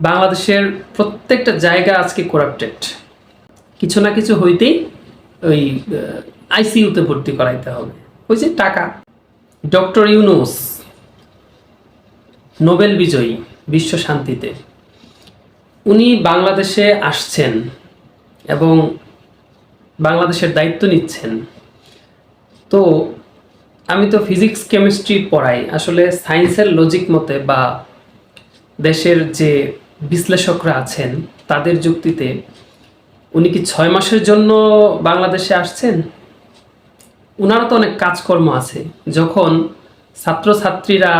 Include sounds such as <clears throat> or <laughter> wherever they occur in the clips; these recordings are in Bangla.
বাংলাদেশের প্রত্যেকটা জায়গা আজকে করাপ্টেড কিছু না কিছু হইতেই ওই আইসিইউতে ভর্তি করাইতে হবে। ওই যে টাকা। ডক্টর ইউনুস, নোবেল বিজয়ী বিশ্ব শান্তিতে। উনি বাংলাদেশে আসছেন এবং বাংলাদেশের দায়িত্ব নিচ্ছেন। তো আমি তো ফিজিক্স কেমিস্ট্রি পড়াই। আসলে সায়েন্সের লজিক মতে বা দেশের যে বিশ্লেষকরা আছেন, তাদের যুক্তিতে উনি কি ছয় মাসের জন্য বাংলাদেশে আসছেন? ওনারও তো অনেক কাজকর্ম আছে। যখন ছাত্রছাত্রীরা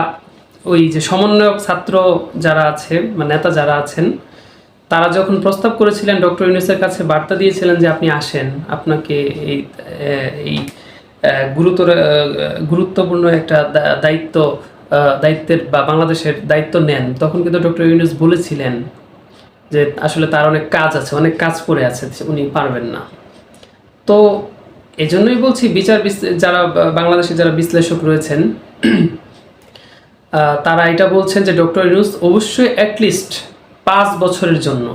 ওই যে সমন্বয়ক ছাত্র যারা আছে, বা নেতা যারা আছেন, তারা যখন প্রস্তাব করেছিলেন, ডক্টর ইউনুসের কাছে বার্তা দিয়েছিলেন যে আপনি আসেন, আপনাকে এই এই গুরুতর গুরুত্বপূর্ণ একটা দায়িত্ব দায়িত্বের বা বাংলাদেশের দায়িত্ব নেন, তখন কিন্তু ডক্টর ইউনুস বলেছিলেন যে আসলে তার অনেক কাজ আছে, অনেক কাজ পড়ে আছে, উনি পারবেন না। তো এজন্যই বলছি বিচার যারা বাংলাদেশে যারা বিশ্লেষক রয়েছেন <clears throat> তারা এটা বলছেন যে ডক্টর ইউনুস অবশ্যই অ্যাটলিস্ট পাঁচ বছরের জন্য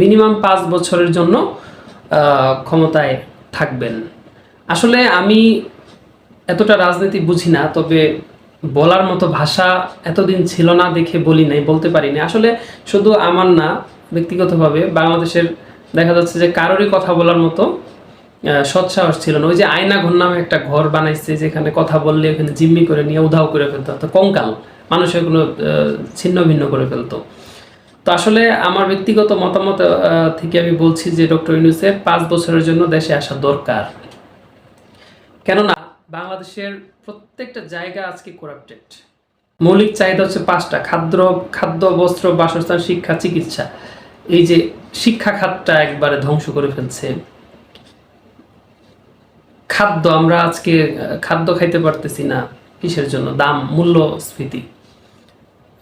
মিনিমাম পাঁচ বছরের জন্য ক্ষমতায় থাকবেন। আসলে আমি এতটা রাজনীতি বুঝি না, তবে বলার মতো ভাষা এতদিন ছিল না দেখে বলি নাই, বলতে পারি না আসলে শুধু আমার না, ব্যক্তিগতভাবে বাংলাদেশের দেখা যাচ্ছে যে কারোরই কথা বলার মতো সৎসাহস ছিল না। ওই যে আয়না ঘর নামে একটা ঘর বানাইছে, যেখানে কথা বললে ওখানে জিম্মি করে নিয়ে উধাও করে ফেলতো, অর্থাৎ কঙ্কাল, মানুষের কোনো ছিন্ন ভিন্ন করে ফেলতো। তো আসলে আমার ব্যক্তিগত মতামত থেকে আমি বলছি যে ডক্টর ইউনুসের পাঁচ বছরের জন্য দেশে আসা দরকার। কেননা বাংলাদেশের প্রত্যেকটা জায়গা আজকে করাপ্টেড মৌলিক চাহিদা হচ্ছে পাঁচটা, খাদ্য খাদ্য, বস্ত্র, বাসস্থান, শিক্ষা, চিকিৎসা। এই যে শিক্ষা খাতটা একবারে ধ্বংস করে ফেলছে। খাদ্য আমরা আজকে, খাদ্য খাইতে পারতেছি না কিসের জন্য? দাম মূল্যস্ফীতি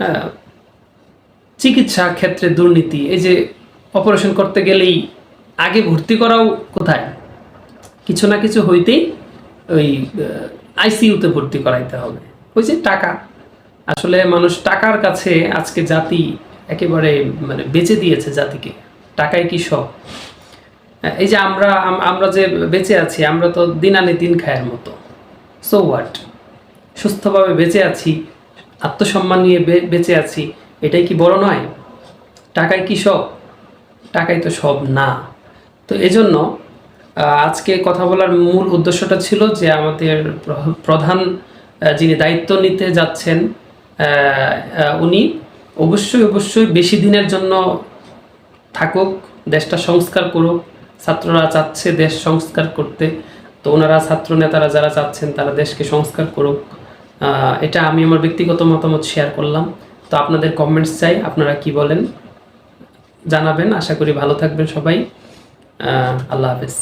হ্যাঁ চিকিৎসা ক্ষেত্রে দুর্নীতি, এই যে অপারেশন করতে গেলেই আগে ভর্তি করাও কোথায়? কিছু না কিছু হইতেই ওই আইসিইউতে ভর্তি করাইতে হবে। ওই যে টাকা। আসলে মানুষ টাকার কাছে আজকে জাতি একেবারে মানে বেঁচে দিয়েছে জাতিকে। টাকাই কি সব? এই যে আমরা আমরা যে বেঁচে আছি, আমরা তো দিন আনে দিন খায়ের মতো। সো হোয়াট সুস্থভাবে বেঁচে আছি, আত্মসম্মান নিয়ে বেঁচে আছি, এটাই কি বড় নয়? টাকায় কি সব? টাকাই তো সব না। তো এজন্য আজকে কথা বলার মূল উদ্দেশ্যটা ছিল যে আমাদের প্রধান যিনি দায়িত্ব নিতে যাচ্ছেন উনি অবশ্যই অবশ্যই বেশি দিনের জন্য থাকুক, দেশটা সংস্কার করুক। ছাত্ররা চাচ্ছে দেশ সংস্কার করতে। তো ওনারা ছাত্র নেতারা যারা চাচ্ছেন, তারা দেশকে সংস্কার করুক। এটা আমি আমার ব্যক্তিগত মতামত শেয়ার করলাম। তো আপনাদের কমেন্টস চাই, আপনারা কি বলেন? জানাবেন। আশা করি ভালো থাকবেন সবাই। আল্লাহ হাফেজ।